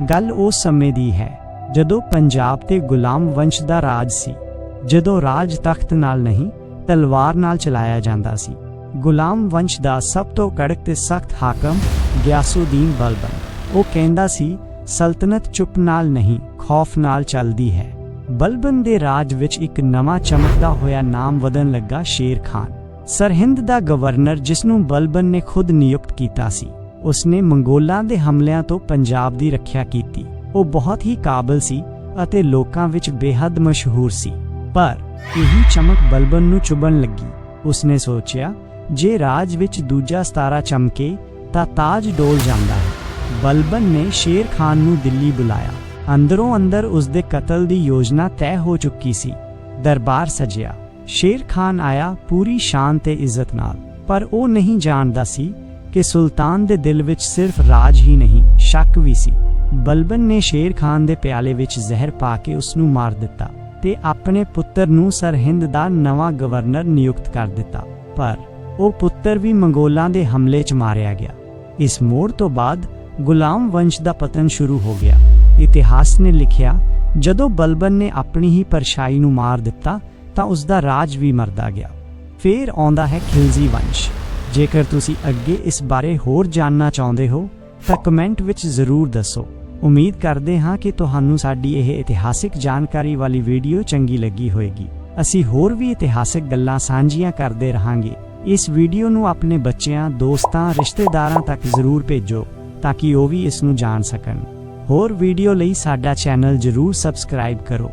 ਗੱਲ ਉਸ ਸਮੇਂ ਦੀ ਹੈ, ਜਦੋਂ ਪੰਜਾਬ ਤੇ ਗੁਲਾਮ ਵੰਸ਼ ਦਾ ਰਾਜ ਸੀ। ਜਦੋਂ ਰਾਜ ਤਖਤ ਨਾਲ ਨਹੀਂ, ਤਲਵਾਰ ਨਾਲ ਚਲਾਇਆ ਜਾਂਦਾ ਸੀ। ਗੁਲਾਮ ਵੰਸ਼ ਦਾ ਸਭ ਤੋਂ ਕੜਕ ਤੇ ਸਖਤ ਹਾਕਮ ਗਿਆਸੁਦੀਨ ਬਲਬਨ। ਉਹ ਕਹਿੰਦਾ ਸੀ, ਸਲਤਨਤ ਚੁੱਪ ਨਾਲ ਨਹੀਂ, ਖੌਫ ਨਾਲ ਚੱਲਦੀ ਹੈ। ਬਲਬਨ ਦੇ ਰਾਜ ਵਿੱਚ ਇੱਕ ਨਵਾਂ ਚਮਕਦਾ ਹੋਇਆ ਨਾਮ ਵਧਣ ਲੱਗਾ ਸ਼ੇਰ ਖਾਨ। ਸਰਹਿੰਦ ਦਾ ਗਵਰਨਰ ਜਿਸ ਨੂੰ ਬਲਬਨ ਨੇ ਖੁਦ ਨਿਯੁਕਤ ਕੀਤਾ ਸੀ। ਉਸਨੇ ਮੰਗੋਲਾਂ ਦੇ ਹਮਲਿਆਂ ਤੋਂ ਪੰਜਾਬ ਦੀ ਰੱਖਿਆ ਕੀਤੀ। ਉਹ ਬਹੁਤ ਹੀ ਕਾਬਲ ਸੀ ਅਤੇ ਲੋਕਾਂ ਵਿੱਚ ਬੇਹੱਦ ਮਸ਼ਹੂਰ ਸੀ। ਪਰ ਇਹੀ ਚਮਕ ਬਲਬਨ ਨੂੰ ਚੁਭਣ ਲੱਗੀ। ਉਸਨੇ ਸੋਚਿਆ, ਜੇ ਰਾਜ ਵਿੱਚ ਦੂਜਾ ਸਤਾਰਾ ਚਮਕੇ, ਤਾਂ ਤਾਜ ਡੋਲ ਜਾਂਦਾ ਹੈ। ਬਲਬਨ ਨੇ ਸ਼ੇਰ ਖਾਨ ਨੂੰ ਦਿੱਲੀ ਬੁਲਾਇਆ। ਅੰਦਰੋਂ ਅੰਦਰ ਉਸਦੇ ਕਤਲ ਦੀ ਯੋਜਨਾ ਤੈਅ ਹੋ ਚੁੱਕੀ ਸੀ। ਦਰਬਾਰ ਸਜਿਆ। ਸ਼ੇਰ ਖਾਨ ਆਇਆ ਪੂਰੀ ਸ਼ਾਨ ਤੇ ਇੱਜ਼ਤ ਨਾਲ। ਪਰ ਉਹ ਨਹੀਂ ਜਾਣਦਾ ਸੀ ਕਿ ਸੁਲਤਾਨ ਦੇ ਦਿਲ ਵਿੱਚ ਸਿਰਫ ਰਾਜ ਹੀ ਨਹੀਂ, ਸ਼ੱਕ ਵੀ ਸੀ। ਬਲਬਨ ਨੇ ਸ਼ੇਰ ਖਾਨ ਦੇ ਪਿਆਲੇ ਵਿੱਚ ਜ਼ਹਿਰ ਪਾ ਕੇ ਉਸ ਨੂੰ ਮਾਰ ਦਿੱਤਾ ਤੇ ਆਪਣੇ ਪੁੱਤਰ ਨੂੰ ਸਰਹਿੰਦ ਦਾ ਨਵਾਂ ਗਵਰਨਰ ਨਿਯੁਕਤ ਕਰ ਦਿੱਤਾ। ਪਰ ਉਹ ਪੁੱਤਰ ਵੀ ਮੰਗੋਲਾਂ ਦੇ ਹਮਲੇ 'ਚ ਮਾਰਿਆ ਗਿਆ। ਇਸ ਮੋੜ ਤੋਂ ਬਾਅਦ ਗੁਲਾਮ ਵੰਸ਼ ਦਾ ਪਤਨ ਸ਼ੁਰੂ ਹੋ ਗਿਆ। ਇਤਿਹਾਸ ਨੇ ਲਿਖਿਆ, ਜਦੋਂ ਬਲਬਨ ਨੇ ਆਪਣੀ ਹੀ ਪਰਛਾਈ ਨੂੰ ਮਾਰ ਦਿੱਤਾ ਤਾਂ ਉਸ ਦਾ ਰਾਜ ਵੀ ਮਰਦਾ ਗਿਆ। ਫੇਰ ਆਉਂਦਾ ਹੈ ਖਿਲਜੀ ਵੰਸ਼। ਜੇਕਰ ਤੁਸੀਂ ਅੱਗੇ ਇਸ ਬਾਰੇ ਹੋਰ ਜਾਣਨਾ ਚਾਹੁੰਦੇ ਹੋ, ਤਾਂ ਕਮੈਂਟ ਵਿੱਚ ਜ਼ਰੂਰ ਦੱਸੋ। ਉਮੀਦ ਕਰਦੇ ਹਾਂ ਕਿ ਤੁਹਾਨੂੰ ਸਾਡੀ ਇਹ ਇਤਿਹਾਸਿਕ ਜਾਣਕਾਰੀ ਵਾਲੀ ਵੀਡੀਓ ਚੰਗੀ ਲੱਗੀ ਹੋਵੇਗੀ। ਅਸੀਂ ਹੋਰ ਵੀ ਇਤਿਹਾਸਿਕ ਗੱਲਾਂ ਸਾਂਝੀਆਂ ਕਰਦੇ ਰਹਾਂਗੇ। ਇਸ ਵੀਡੀਓ ਨੂੰ ਆਪਣੇ ਬੱਚਿਆਂ, ਦੋਸਤਾਂ, ਰਿਸ਼ਤੇਦਾਰਾਂ ਤੱਕ ਜ਼ਰੂਰ ਭੇਜੋ, ਤਾਂ ਕਿ ਉਹ ਵੀ ਇਸ ਨੂੰ ਜਾਣ ਸਕਣ। ਹੋਰ ਵੀਡੀਓ ਲਈ ਸਾਡਾ ਚੈਨਲ ਜ਼ਰੂਰ ਸਬਸਕ੍ਰਾਈਬ ਕਰੋ।